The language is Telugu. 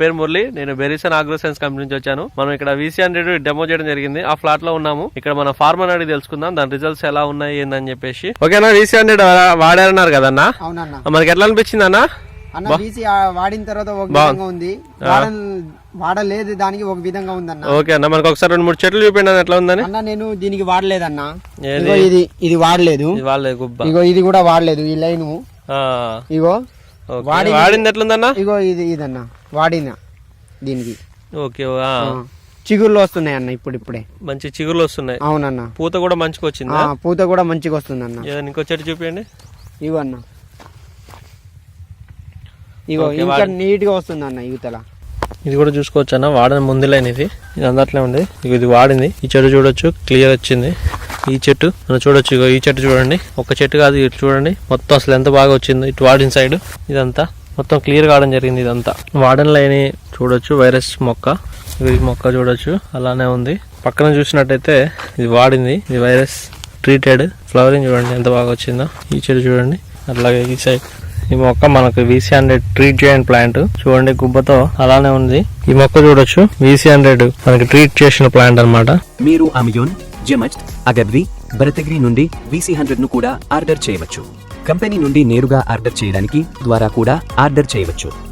పేరు మురళి. నేను బెరిసన్ ఆగ్రో సైన్స్ కంపెనీ నుంచి వచ్చాను. మనం ఇక్కడ వీసీ హండ్రెడ్ డెమో చేయడం జరిగింది. ఆ ఫ్లాట్లో ఉన్నాము. ఇక్కడ మన ఫార్మర్ అడిగి తెలుసుకుందాం. దాని రిజల్ట్స్ ఎలా ఉన్నాయి ఏందని చెప్పేసి. ఓకేనా వీసీ హండ్రెడ్ వాడారన్నారు కదన్నా? మనకి ఎట్లా అనిపించింది అన్న అన్న బీసీ వాడిన తర్వాత ఒక విధంగా ఉంది. వాడ- వాడలేదు దానికి ఒక విధంగా ఉందన్న. ఓకే అన్న మనకు ఒకసారి రెండు మూడు చెట్లు చూపిండి ఎట్లా ఉందని? అన్న నేను దీనికి వాడలేదన్న. ఇది ఇది వాడలేదు. గుబ్బ. ఇగో ఇది కూడా వాడలేదు ఈ లైన్. ఇగో. వాడి- వాడింది ఎట్లుందన్న? ఇగో ఇది ఇదన్న. వాడిన దీనికి. ఓకే. చిగుర్లు వస్తున్నాయి అన్న ఇప్పుడు ఇప్పుడే. మంచి చిగురులు వస్తున్నాయి. అవునన్న. పూత కూడా మంచిగా వచ్చిందా? పూత కూడా మంచిగా వస్తుంది అన్న ఇంకో చెట్టు చూపించండి ఇగో అన్న. ఇగో ఇంకా నీట్గా వస్తుంది అన్న యువతల ఇది కూడా చూసుకోవచ్చు అన్న వాడని ముందులైన ఇది. ఇది అందట్లో ఉంది. ఇది వాడింది. ఈ చెట్టు చూడొచ్చు. క్లియర్ వచ్చింది. ఈ చెట్టు. మనం చూడొచ్చు ఈ చెట్టు చూడండి. ఒక చెట్టు కాదు ఇటు చూడండి. మొత్తం అసలు ఎంత బాగా వచ్చింది ఇటు వాడిన సైడ్. ఇదంతా. మొత్తం క్లియర్ కావడం జరిగింది ఇదంతా. వాడన్ లైని చూడొచ్చు వైరస్ మొక్క. ఇది ఈ మొక్క చూడొచ్చు. అలానే ఉంది. పక్కన చూసినట్టయితే ఇది వాడింది. ఇది వైరస్ ట్రీటెడ్. ఫ్లవరింగ్ చూడండి ఎంత బాగా వచ్చిందో. ఈ చెట్టు చూడండి. అట్లాగే ఈ సైడ్. ఈ మొక్క మనకు వీసీ హండ్రెడ్ ట్రీట్ చేయని ప్లాంట్. చూడండి గుబ్బతో అలానే ఉంది. ఈ మొక్క చూడొచ్చు. వీసీ హండ్రెడ్ మనకి ట్రీట్ చేసిన ప్లాంట్ అన్నమాట. మీరు అమియోన్ జెమస్ట్ అగర్వి భరతగిరి నుండి వీసీ హండ్రెడ్ను కూడా ఆర్డర్ చేయవచ్చు. కంపెనీ నుండి నేరుగా ఆర్డర్ చేయడానికి ద్వారా కూడా ఆర్డర్ చేయవచ్చు.